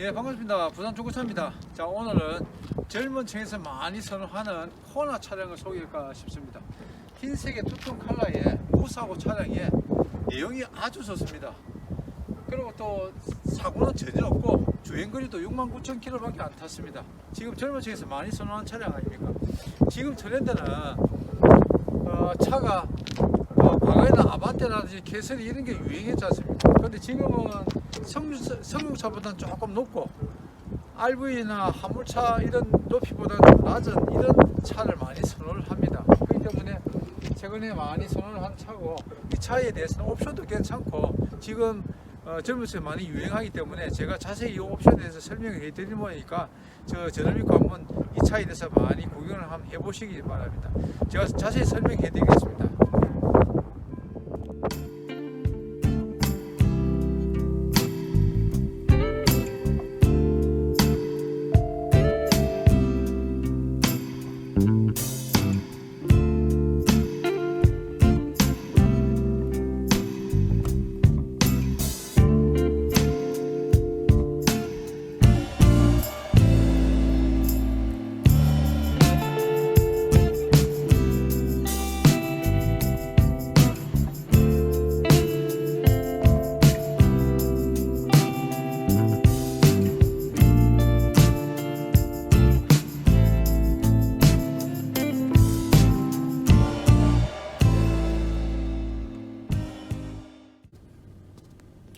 예, 반갑습니다. 부산 중고차입니다. 자, 오늘은 젊은 층에서 많이 선호하는 코나 차량을 소개할까 싶습니다. 흰색의 투톤 컬러의 무사고 차량에 내용이 아주 좋습니다. 그리고 또 사고는 전혀 없고 주행거리도 69,000km밖에 안 탔습니다. 지금 젊은 층에서 많이 선호하는 차량 아닙니까? 지금 트렌드는 어, 차가 어, 과거에는 아반떼라든지 개선이 이런 게 유행했지 않습니까? 근데 지금은 성용차보다는 조금 높고 RV나 화물차 이런 높이보다는 좀 낮은 이런 차를 많이 선호를 합니다. 그렇기 때문에 최근에 많이 선호를 한 차고 이 차에 대해서는 옵션도 괜찮고 지금 어, 젊은층에 많이 유행하기 때문에 제가 자세히 이 옵션에 대해서 설명을 해드리는 거니까 저 저를 믿고 한번 이 차에 대해서 많이 구경을 한번 해보시기 바랍니다. 제가 자세히 설명해 드리겠습니다.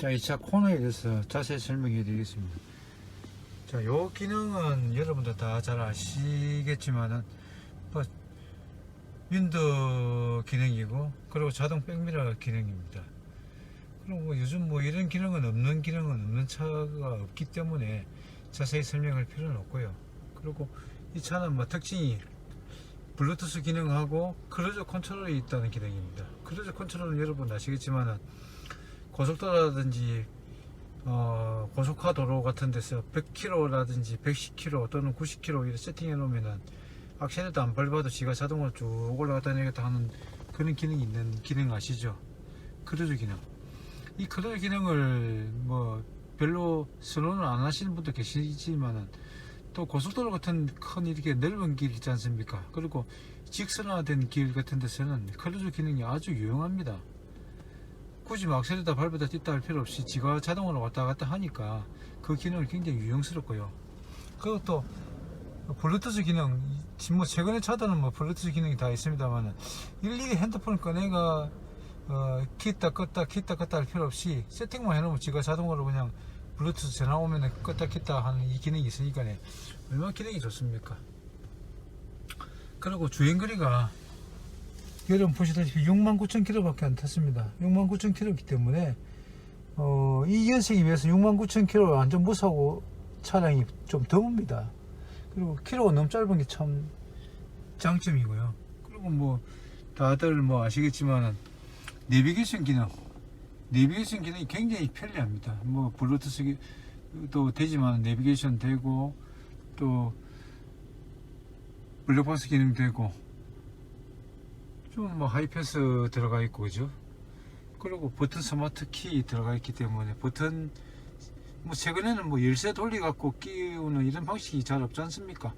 자, 이 차 코너에 대해서 자세히 설명해 드리겠습니다. 자, 요 기능은 여러분들 다 잘 아시겠지만은, 뭐, 윈도 기능이고, 그리고 자동 백미러 기능입니다. 그리고 뭐 요즘 뭐 이런 기능은 없는 기능은 없는 차가 없기 때문에 자세히 설명할 필요는 없고요. 그리고 이 차는 뭐 특징이 블루투스 기능하고 크루즈 컨트롤이 있다는 기능입니다. 크루즈 컨트롤은 여러분 아시겠지만은 고속도로라든지 어, 고속화 도로 같은 데서 100km라든지 110km 또는 90km 이렇게 세팅해 놓으면은 악셀에도 안 밟아도 지가 자동으로 쭉 올라갔다 내렸다 하는 그런 기능이 있는 기능 아시죠? 크루즈 기능. 이 크루즈 기능을 뭐 별로 선호는 안 하시는 분도 계시지만은 또 고속도로 같은 큰 이렇게 넓은 길 있지 않습니까? 그리고 직선화된 길 같은 데서는 크루즈 기능이 아주 유용합니다. 굳이 막 악셀에다 밟아다 뛴다 할 필요 없이 지가 자동으로 왔다 갔다 하니까 그 기능이 굉장히 유용스럽고요. 그리고 또 블루투스 기능, 뭐 최근에 차들은 뭐 블루투스 기능이 다 있습니다만 일일이 핸드폰을 꺼내가 어, 켰다 껐다 켰다 껐다 할 필요 없이 세팅만 해놓으면 지가 자동으로 그냥 블루투스 전화 오면 껐다 켰다 하는 이 기능이 있으니까 얼마나 기능이 좋습니까? 그리고 주행거리가 여러분 보시다시피 69,000km밖에 안 탔습니다. 69,000km이기 때문에 어, 이 연식에 비해서 69,000km 완전 무사고 차량이 좀 드뭅니다. 그리고 키로가 너무 짧은 게 참 장점이고요. 그리고 뭐 다들 뭐 아시겠지만은 내비게이션 기능, 내비게이션 기능이 굉장히 편리합니다. 뭐 블루투스도 되지만 내비게이션 되고 또 블랙박스 기능 되고 좀 뭐 하이패스 들어가 있고 그죠? 그리고 버튼 스마트 키 들어가 있기 때문에 버튼 뭐 최근에는 뭐 열쇠 돌리 갖고 끼우는 이런 방식이 잘 없지 않습니까?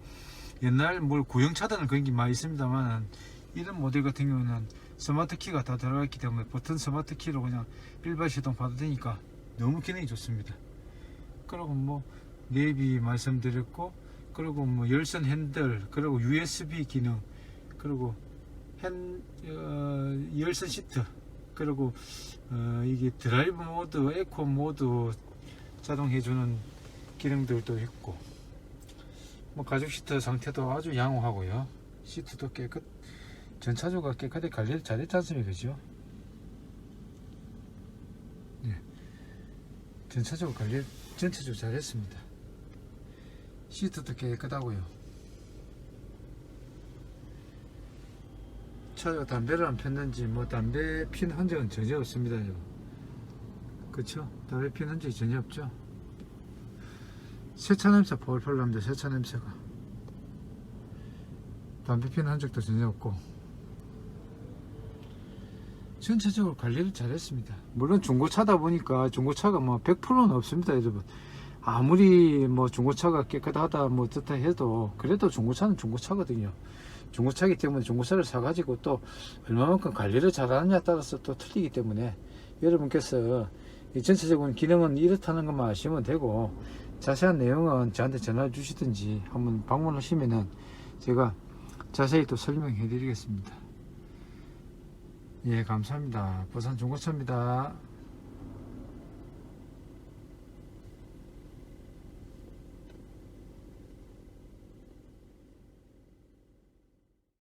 옛날 뭘 구형 차들은 그런 게 많이 있습니다만 이런 모델 같은 경우는 스마트 키가 다 들어가 있기 때문에 버튼 스마트 키로 그냥 일반 시동 봐도 되니까 너무 기능이 좋습니다. 그리고 뭐 내비 말씀드렸고 그리고 뭐 열선 핸들 그리고 USB 기능 그리고 핸 어, 열선 시트 그리고 어, 이게 드라이브 모드 에코 모드 자동 해주는 기능들도 있고 뭐 가죽 시트 상태도 아주 양호하고요. 시트도 깨끗 전차주가 깨끗하게 관리를 잘했지 않습니까 그죠? 네. 전차주가 관리 전체적으로 잘했습니다. 시트도 깨끗하고요 차가 담배를 안 폈는지 뭐 담배 핀 흔적은 전혀 없습니다. 그쵸? 담배 핀 흔적이 전혀 없죠? 세차 냄새 펄펄 납니다. 세차 냄새가. 담배 핀 흔적도 전혀 없고. 전체적으로 관리를 잘했습니다. 물론 중고차다 보니까 중고차가 뭐 100%는 없습니다, 여러분. 아무리 뭐 중고차가 깨끗하다 뭐 어떻다 해도 그래도 중고차는 중고차거든요. 중고차기 때문에 중고차를 사가지고 또 얼마만큼 관리를 잘하느냐에 따라서 또 틀리기 때문에 여러분께서 이 전체적인 기능은 이렇다는 것만 아시면 되고 자세한 내용은 저한테 전화 주시든지 한번 방문하시면은 제가 자세히 또 설명해 드리겠습니다. 예, 감사합니다. 부산 중고차입니다.